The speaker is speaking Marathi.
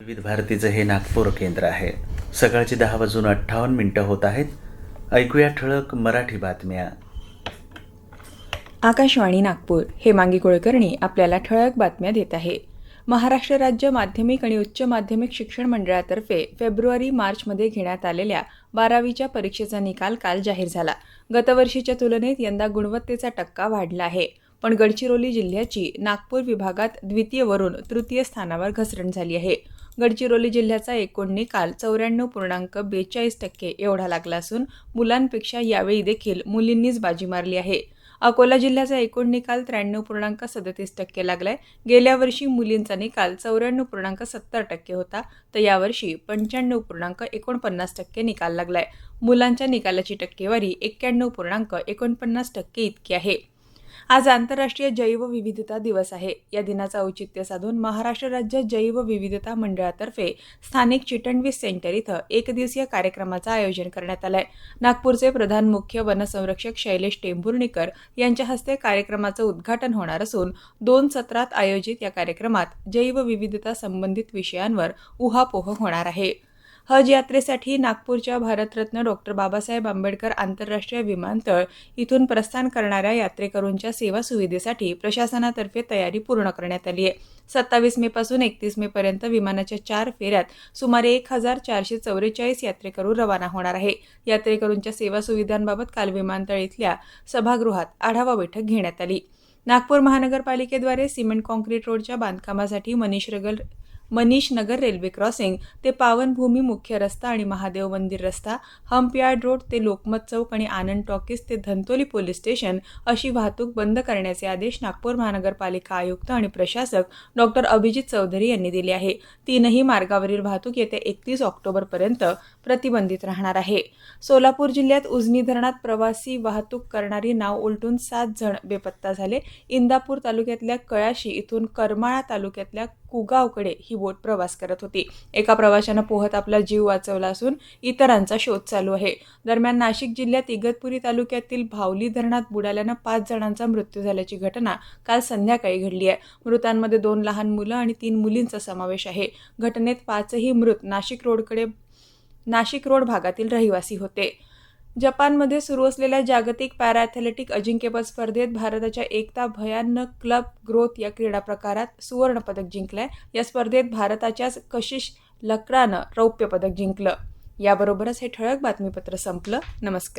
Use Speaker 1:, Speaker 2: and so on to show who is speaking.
Speaker 1: विविध भारतीचं हे नागपूर केंद्र आहे. सकाळची दहा वाजून अठ्ठावन्न मिनिटं होत आहेत. ऐकूया ठळक मराठी बातम्या.
Speaker 2: आकाशवाणी नागपूर. हे मांगी कुलकर्णी आपल्याला ठळक बातम्या देत आहे. महाराष्ट्र राज्य माध्यमिक आणि उच्च माध्यमिक शिक्षण मंडळातर्फे फेब्रुवारी मार्चमध्ये घेण्यात आलेल्या बारावीच्या परीक्षेचा निकाल काल जाहीर झाला. गतवर्षीच्या तुलनेत यंदा गुणवत्तेचा टक्का वाढला आहे. पण गडचिरोली जिल्ह्याची नागपूर विभागात द्वितीयवरून तृतीय स्थानावर घसरण झाली आहे. गडचिरोली जिल्ह्याचा एकूण निकाल चौऱ्याण्णव पूर्णांक बेचाळीस टक्के एवढा लागला असून मुलांपेक्षा यावेळी देखील मुलींनीच बाजी मारली आहे. अकोला जिल्ह्याचा एकूण निकाल त्र्याण्णव पूर्णांक सदतीस टक्के लागलाय. गेल्या वर्षी मुलींचा निकाल चौऱ्याण्णव पूर्णांक सत्तर टक्के होता तर यावर्षी पंच्याण्णव पूर्णांक एकोणपन्नास टक्के निकाल लागलाय. मुलांच्या निकालाची टक्केवारी एक्क्याण्णव पूर्णांक एकोणपन्नास टक्के इतकी आहे. आज आंतरराष्ट्रीय जैवविविधता दिवस आहे. या दिनाचं औचित्य साधून महाराष्ट्र राज्य जैवविविधता मंडळातर्फे स्थानिक चिटणवीस सेंटर इथं एकदिवसीय कार्यक्रमाचं आयोजन करण्यात आलंय. नागपूरचे प्रधान मुख्य वनसंरक्षक शैलेश टेंभुर्णीकर यांच्या हस्ते कार्यक्रमाचं उद्घाटन होणार असून दोन सत्रात आयोजित या कार्यक्रमात जैवविविधता संबंधित विषयांवर उहापोह होणार आहे. हज यात्रेसाठी नागपूरच्या भारतरत्न डॉक्टर बाबासाहेब आंबेडकर आंतरराष्ट्रीय विमानतळ इथून प्रस्थान करणाऱ्या यात्रेकरूंच्या सेवा सुविधेसाठी प्रशासनातर्फे तयारी पूर्ण करण्यात आली आहे. सत्तावीस मे पासून एकतीस मे पर्यंत विमानाच्या चार फेऱ्यात सुमारे एक हजार चारशे चौवेचाळीस यात्रेकरू रवाना होणार आहे. यात्रेकरूंच्या सेवा सुविधांबाबत काल विमानतळ इथल्या सभागृहात आढावा बैठक घेण्यात आली. नागपूर महानगरपालिकेद्वारे सिमेंट कॉन्क्रीट रोडच्या बांधकामासाठी मनीष रगल मनीष नगर रेल्वे क्रॉसिंग ते पावनभूमी मुख्य रस्ता आणि महादेव मंदिर रस्ता हम्पयार्ड रोड ते लोकमत चौक आणि आनंद टॉकीज ते धंतोली पोलीस स्टेशन अशी वाहतूक बंद करण्याचे आदेश नागपूर महानगरपालिका आयुक्त आणि प्रशासक डॉक्टर अभिजित चौधरी यांनी दिले आहे. तीनही मार्गावरील वाहतूक येत्या एकतीस ऑक्टोबरपर्यंत प्रतिबंधित राहणार आहे. सोलापूर जिल्ह्यात उजनी धरणात प्रवासी वाहतूक करणारी नाव उलटून सात जण बेपत्ता झाले. इंदापूर तालुक्यातल्या कळाशी इथून करमाळा तालुक्यातल्या कुगावकडे ही बोट प्रवास करत होती. एका प्रवाशानं पोहत आपला जीव वाचवला असून इतरांचा शोध चालू आहे. दरम्यान नाशिक जिल्ह्यात इगतपुरी तालुक्यातील भावली धरणात बुडाल्यानं पाच जणांचा मृत्यू झाल्याची घटना काल संध्याकाळी घडली आहे. मृतांमध्ये दोन लहान मुलं आणि तीन मुलींचा समावेश आहे. घटनेत पाचही मृत नाशिक रोडकडे नाशिक रोड भागातील रहिवासी होते. जपानमध्ये सुरू असलेल्या जागतिक पॅराॲथलेटिक अजिंक्यपद स्पर्धेत भारताच्या एकता भयानक क्लब ग्रोथ या क्रीडा प्रकारात सुवर्णपदक जिंकलंय. या स्पर्धेत भारताच्याच कशिश लकडानं रौप्य पदक जिंकलं. याबरोबरच हे ठळक बातमीपत्र संपलं. नमस्कार.